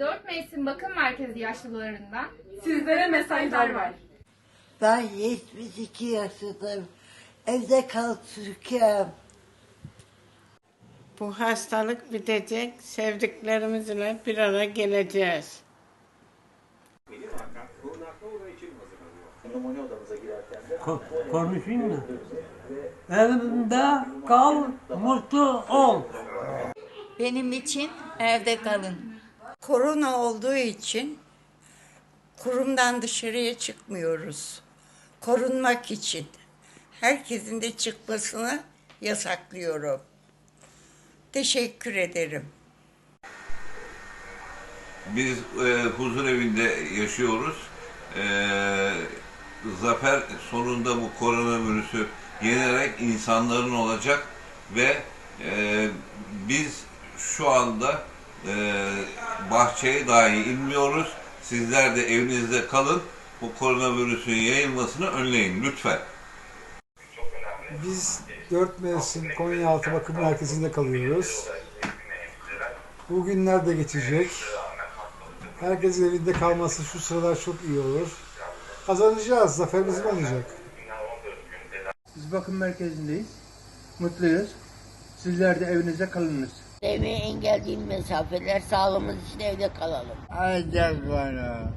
Dört Mevsim Bakım Merkezi yaşlılarından Sizlere mesajlar var. Ben 72 yaşındayım. Evde kal Türkiye'm. Bu hastalık bitecek, sevdiklerimizle bir araya geleceğiz. Ko- konuşayım mı? Evinde kal, mutlu ol. Benim için evde kalın. Korona olduğu için kurumdan dışarıya çıkmıyoruz. Korunmak için. Herkesin de çıkmasını yasaklıyorum. Teşekkür ederim. Biz e, huzur evinde yaşıyoruz. E, zafer sonunda bu koronavirüsü yenerek insanların olacak ve e, biz şu anda e, bahçeye dahi inmiyoruz. Sizler de evinizde kalın. Bu koronavirüsün yayılmasını önleyin lütfen. Biz dört mevsim Konyaaltı Bakım Merkezi'nde kalıyoruz. Bu günler de geçecek. Herkesin evinde kalması şu sıralar çok iyi olur. Kazanacağız, zafer bizim olacak. Biz bakım merkezindeyiz. Mutluyuz. Sizler de evinizde kalınız. Eve engel değil mesafeler sağlığımız için evde kalalım. Hadi bana.